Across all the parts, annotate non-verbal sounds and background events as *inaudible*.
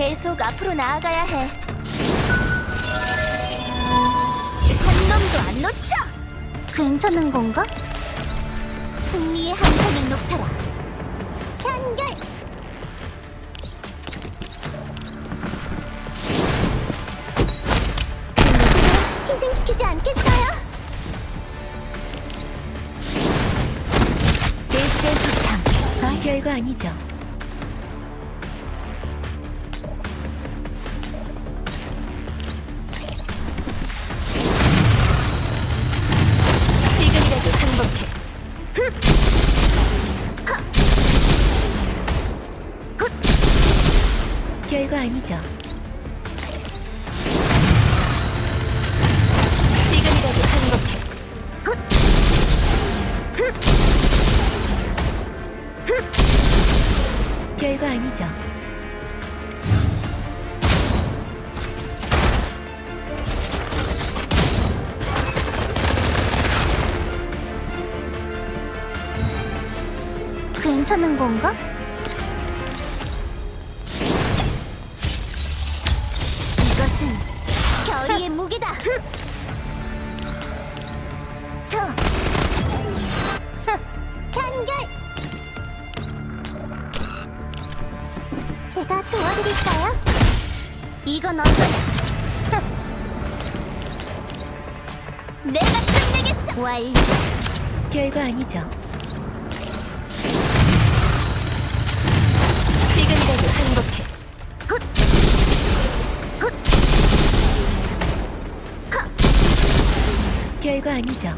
계속 앞으로 나아가야 해. 한 놈도 안 놓쳐. 괜찮은 건가? 승리의 한산을 높여라. 누구도 희생시키지 않겠어요. 일제 소탕. 아, 별거 아니죠. 아니죠. 지금이라도 행복해. 별거 아니죠. 괜찮은 건가? 건 어떠냐? *laughs* 내가 끝내겠어. 완료. 별거 아니죠. 지금이라도 행복해. 하! 별거 아니죠.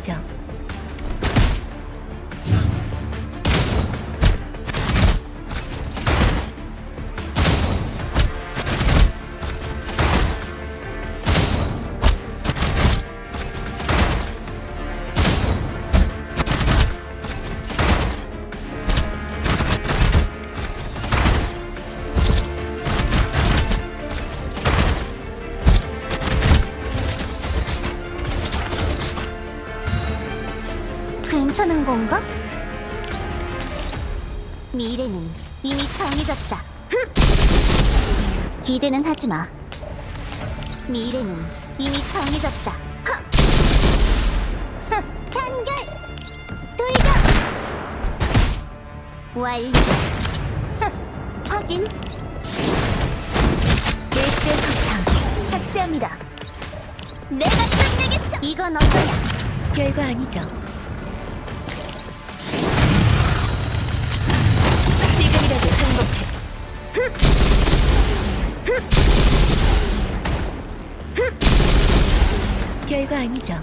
별거 미래는 이미 정해졌다. 기대는 하지 마. 미래는 이미 정해졌다. 하! 흥, 단결! 돌격! 완료! 흥, 확인! 일제 소탕 삭제합니다. 내가 끝내겠어! 이건 어떠냐? 별거 아니죠. 별거 아니죠.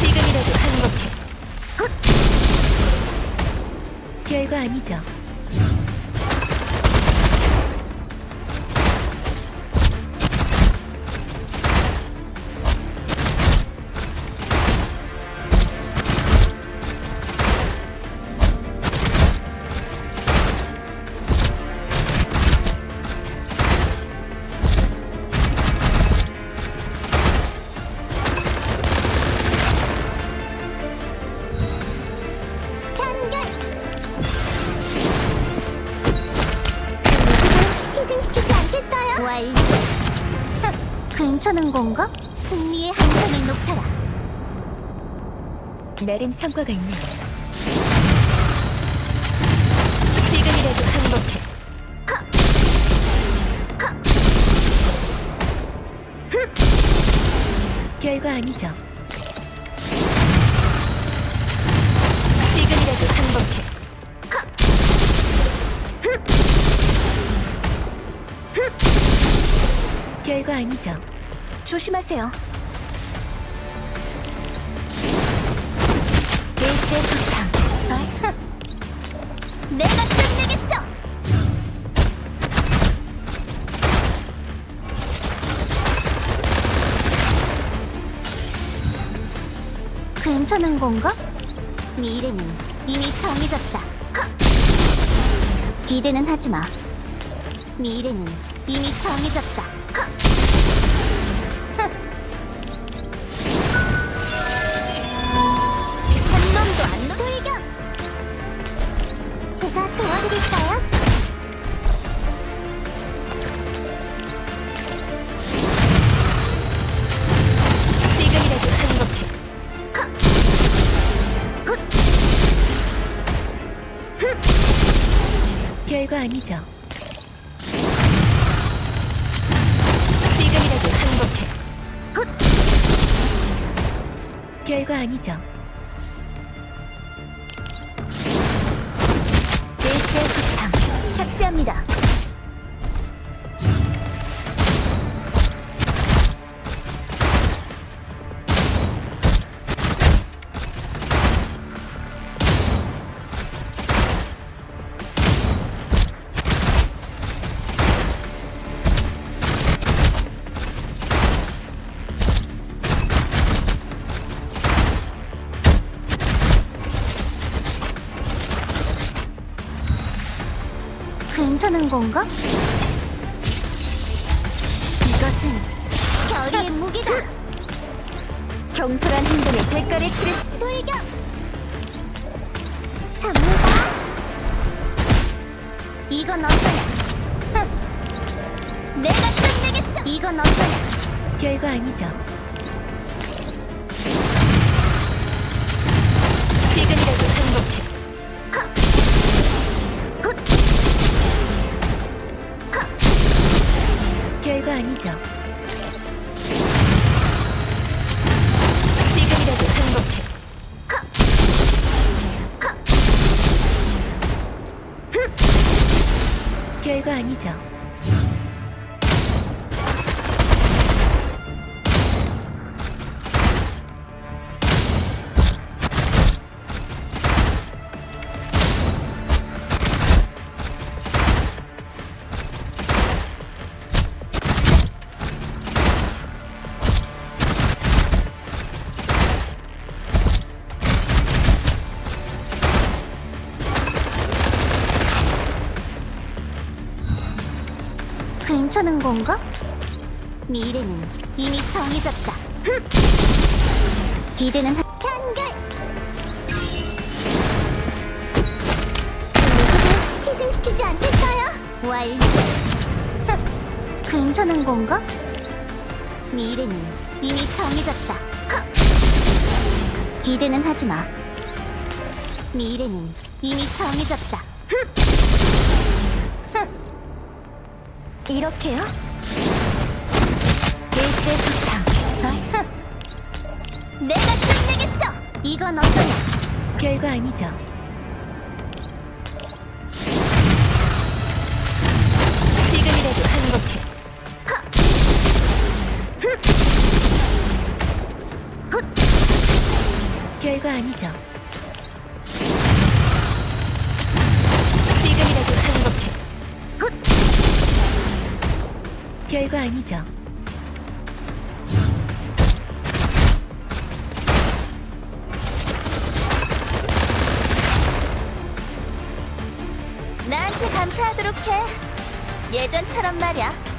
지금이라도 행복해. 별거 아니죠. 괜찮은 건가? 승리의 한산을 높여라. 나름 성과가 있네. 지금이라도 행복해. 하! 하! 아니죠. 지금이라도 행복해. 하! 별거 아니죠. 조심하세요. 일제 소탕. 아, *laughs* 내가 끝내겠어. 괜찮은 건가? 미래는 이미 정해졌다. 하! 기대는 하지 마. 미래는 이미 정해졌다. 아니죠. 지금이라도 행복해. 별거 아니죠. 일제 사탕 삭제합니다. 건가? 이것은 결의의 무기다. 경솔한 행동의 대가를 치르시. 돌격. 갑니다. 이건 어떠냐? 흥. 내가 끝내겠어. 이건 어떠냐? 별거 아니죠. 지금이라도 별거 아 괜찮은 건가? 미래는 이미 정해졌다. 흥. 기대는 한... 희생시키지 않겠어요. 완료. 흥. 괜찮은 건가? 미래는 이미 정해졌다. 헉. 기대는 하지 마. 미래는 이미 정해졌다. 이렇게요? 일제 사탕. 흥. *laughs* 내가 끝내겠어. 이건 어떠냐? 별거 아니죠. 지금이라도 행복해. 별거 아니죠. 별거 아니죠. 나한테 감사하도록 해. 예전처럼 말이야.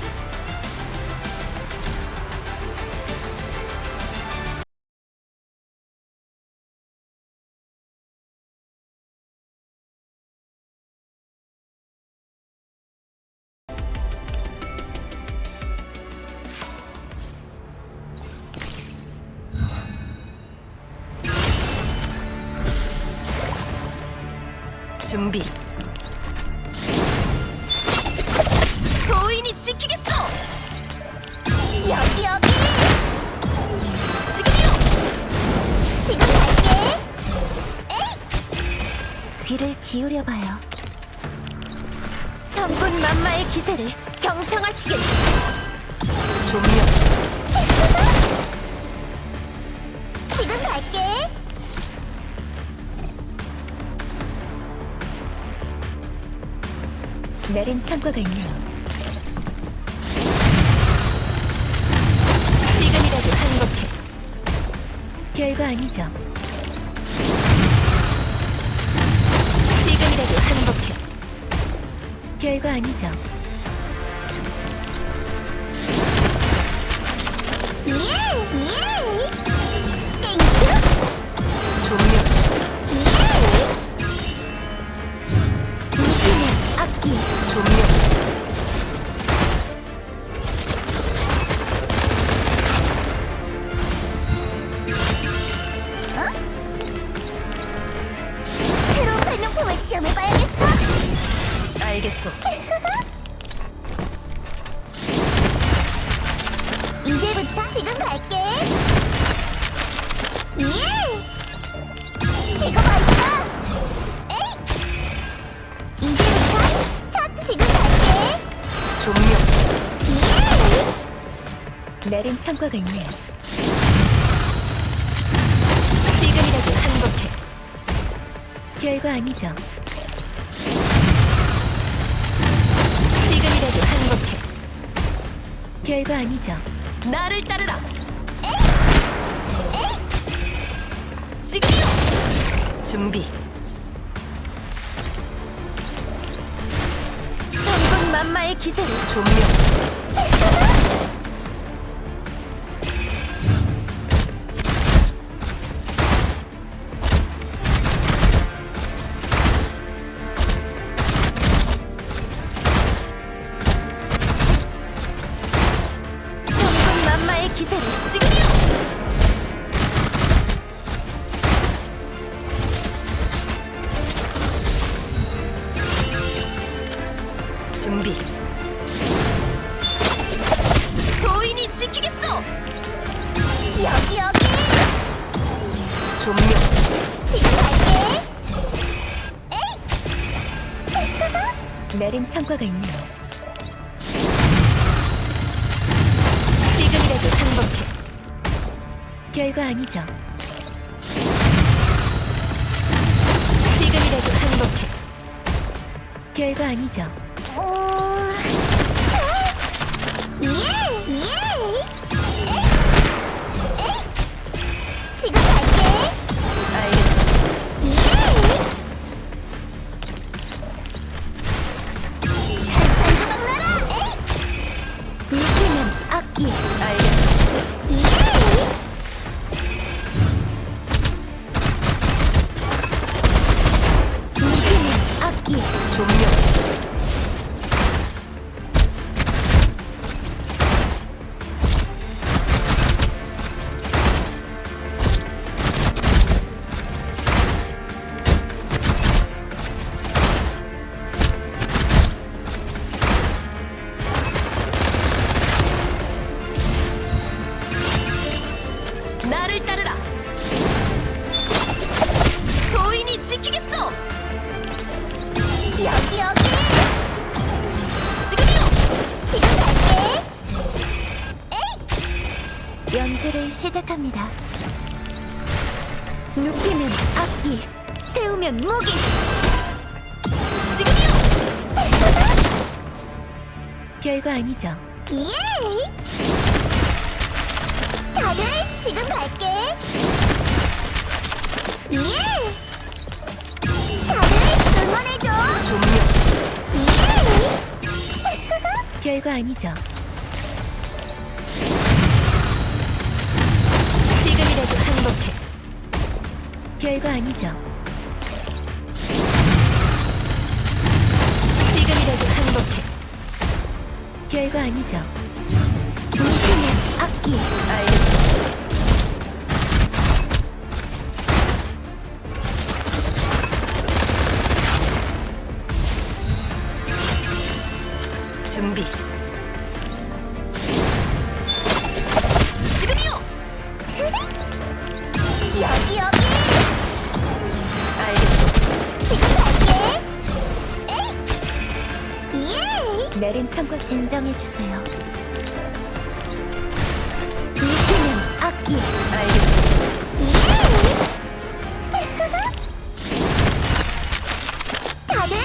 준비. 소인이 지키겠어. 여기 여기. 지금이요. 지금 갈게. 에이! 귀를 기울여봐요. 천군 만마의 기세를 경청하시길. 조명. 내린 성과가 있네요. 지금이라도 행복해. 별거 아니죠. 지금이라도 행복해. 별거 아니죠. 알겠어. 이제부터 지금 갈게. 예! 이거 봐, 이거! 에이! 이제부터 샷 지금 갈게. 조명. 예! 나름 성과가 있네요. 지금이라도 행복해. 별거 아니죠. 별거 아니죠. 나를 따르라. 지금이요. 준비. 천군 만마의 기세를 조명. 별거 아니죠. 어... 별거 아니죠. 예 다들 지금 갈게 예 다들 응원해줘. 예 *laughs* 별거 아니죠. 지금이라도 행복해. 별거 아니죠. 별거 아니죠. 눕히면 악기 주세요. 눕히면 악기. 다들?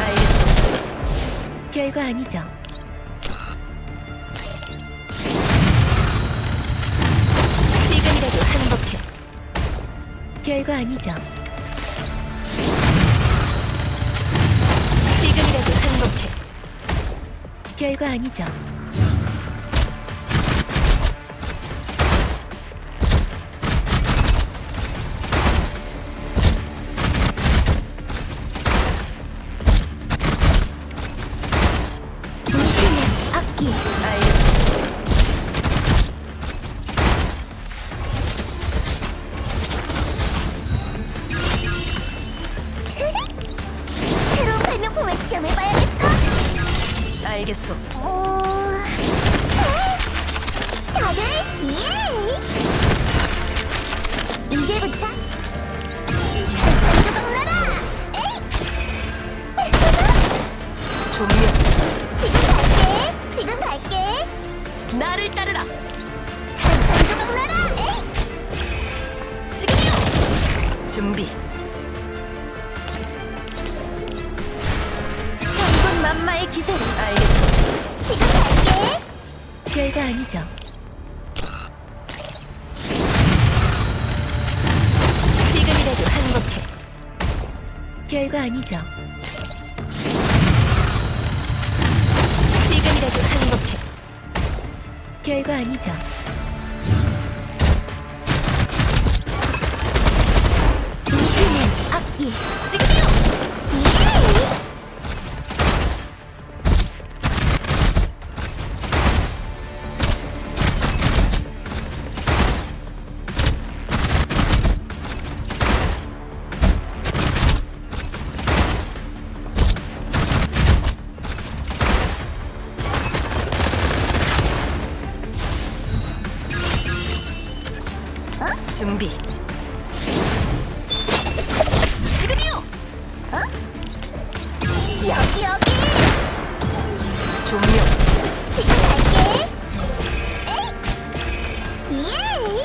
알겠어. 별거 아니죠. 별거 아니죠. 별거 아니죠. 알겠소. 별거 아니죠.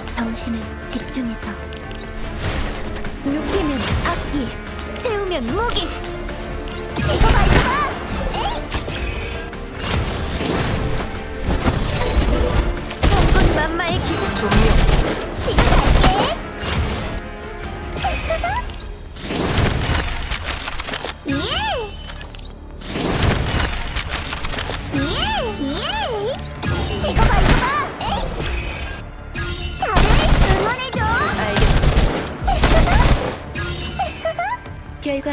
정신을 집중해서. 눕히면 악기 세우면 무기. 이거 봐 이거 봐 에이 천군 만마의 기세 종료. 지금 갈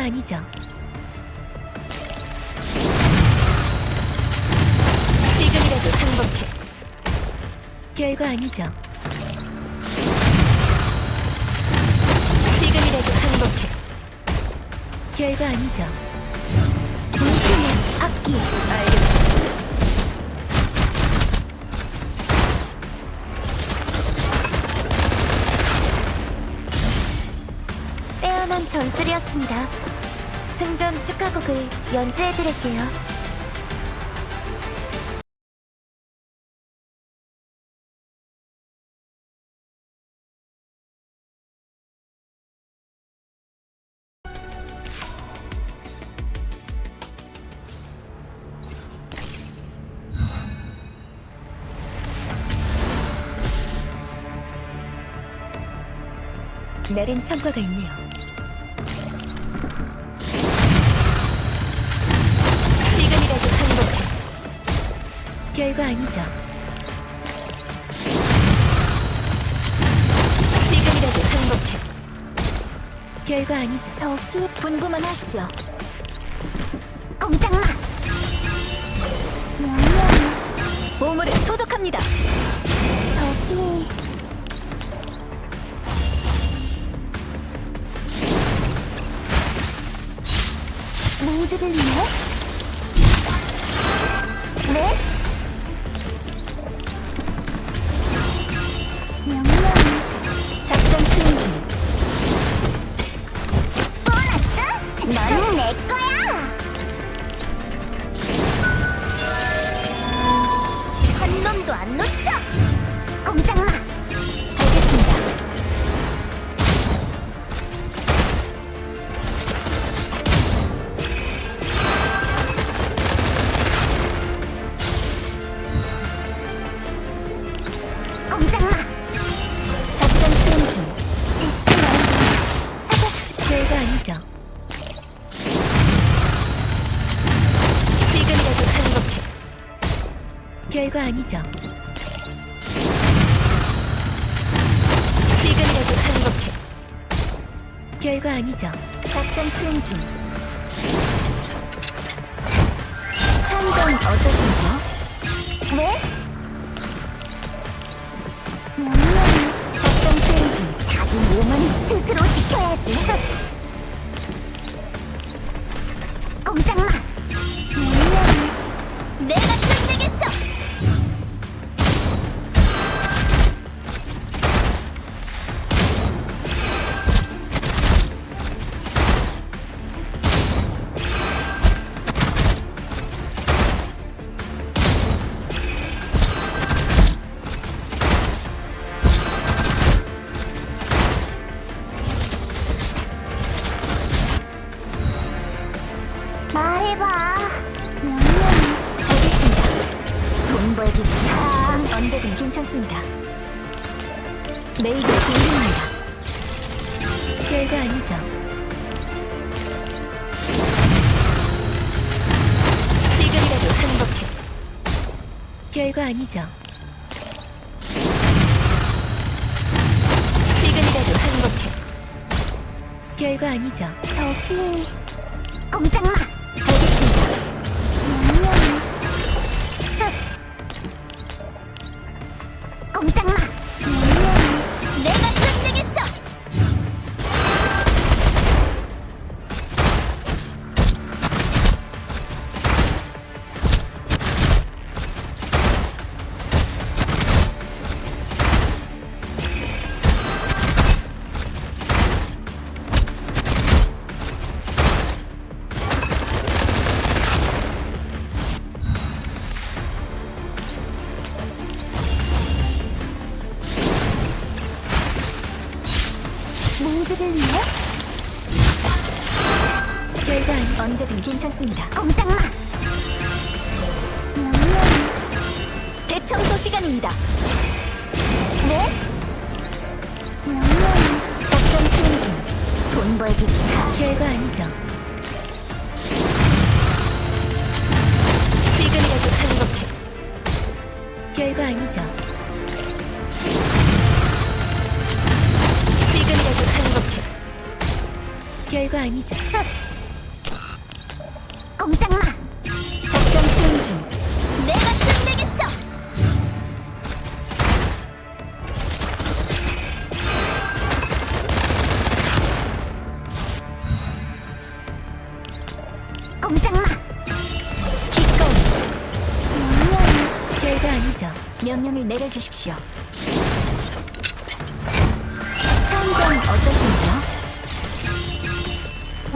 아니죠. 지금이라도 행복해. 별거 아니죠. 지금이라도 행복해. 별거 아니죠. 눕히는 악기. 전술이었습니다. 승전 축하곡을 연주해드릴게요. 나름 성과가 있네요. 별거 아니죠. 지금이라도 행복해. 별거 아니죠. 저기 분부만 하시죠. 꼼짝마. 명령. 보물을 소독합니다. 저기 모두를 위해 놓쳐 꼼짝마 알겠습니다. 꼼짝마 작전 수행 중. 말고 사격지 별거 아니죠. 지금이라도 행복해. 별거 아니죠. 아니죠. 작전 수행 중 참전 어떠신지요? 네? 명령 작전 수행 중 자기 몸은 스스로 지켜야지 *laughs* 꼼짝 마 별거 아니죠. 지금이라도 행복해. 별거 아니죠. 저기 꼼짝 마. 모두를 위해 아니 언제든 괜찮습니다. 꼼짝 마. 명령. 대청소 시간입니다. 네? 명령. 작전 수행 중. 돈 벌기 차. 별거 아니죠. 지금이라도 행복해. 별거 아니죠. 별거 아니죠. 꼼짝 마. 작전 수행 중. 내가 끝내겠어. 꼼짝 마. 기꺼이. 별거 아니죠. 명령을 내려주십시오. 참전 어떠신지요?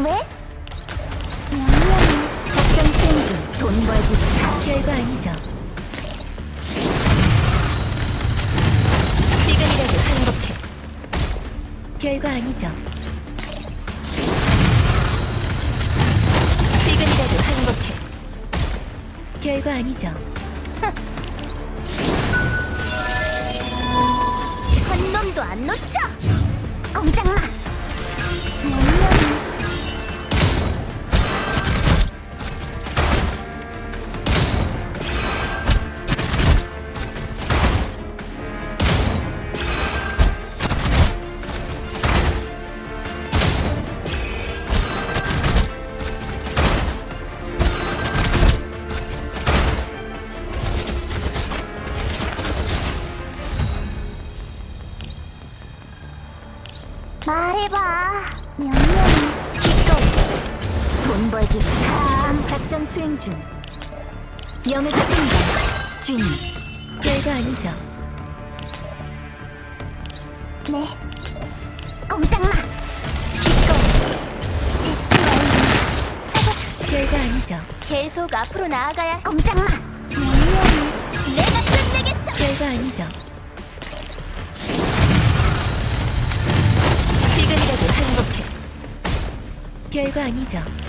왜? 작전 수행 중. 돈 벌기 차. 별거 아니죠. 지금이라도 행복해. 별거 아니죠. 지금이라도 행복해. 별거 아니죠. 한 놈도 안 놓쳐. 중. 영을 받습니다. 주인. 별거 아니죠. 네. 꼼짝 마. 기꺼이. 사격. 별거 아니죠. 계속 앞으로 나아가야. 꼼짝 마. 명령. 내가 끝내겠어. 별거 아니죠. 지금이라도 행복해. 별거 아니죠.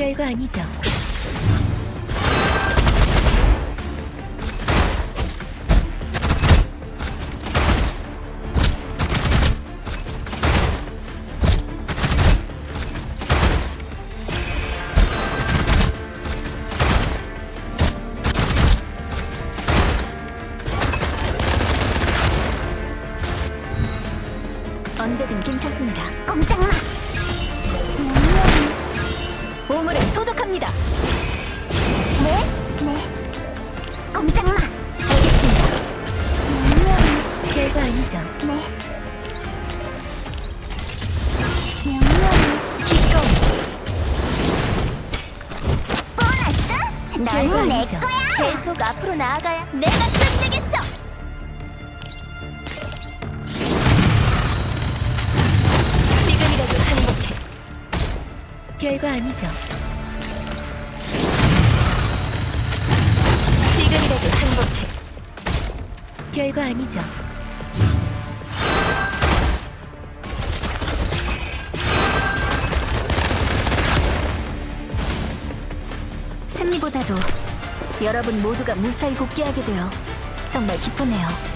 별거 아니죠. 꼼짝 마. 알겠습니다. 명령. 별거 아니죠. 네. 명령. 보너스? 별거 넌 내 아니죠. 거야. 계속 앞으로 나아가야 내가 끝내겠어. 지금이라도 행복해. 별거 아니죠. 별거 아니죠. 승리보다도 여러분 모두가 무사히 복귀하게 되어 정말 기쁘네요.